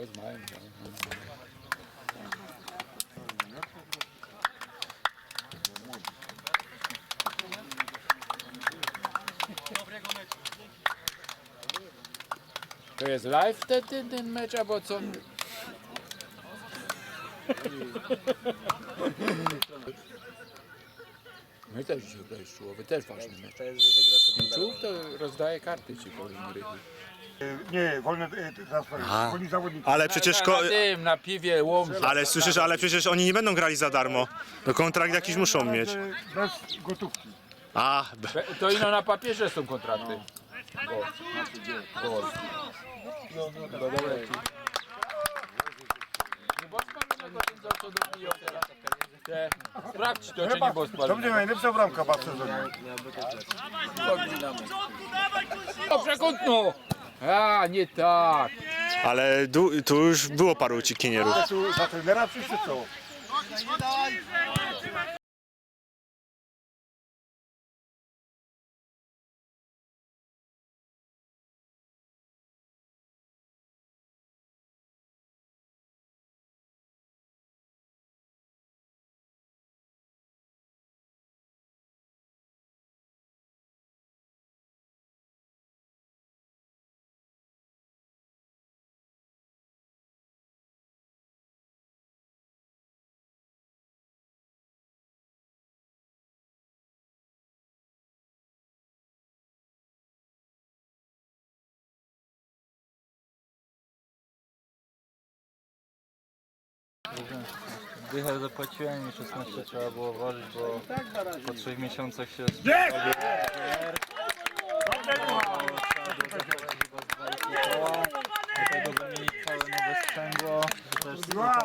no, no. To jest live ten, ten, ten mecz, albo co? My też dzisiaj czołowy, też ważny mecz. Czołów to rozdaje karty ci powiem Rychu. Nie, wolne e, transfery, wolni zawodnicy. Ale przecież. Ko- Na tym, na piwie, łomże. ale słyszysz, ale przecież oni nie będą grali za darmo. No kontrakt jakiś muszą mieć. E, Bez gotówki. A, b- Be- To ino na papierze są kontrakty. Gol. Gol. Te- Sprawdź to, czy nie było To będzie spalonego. najlepsza bramka w sezonie. O, przekątno! A, nie tak. ale du- tu już było paru uciekinierów. Tu za trenera wszyscy Dychę zapłaciłem i 16 trzeba było włożyć, bo po 3 miesiącach się Do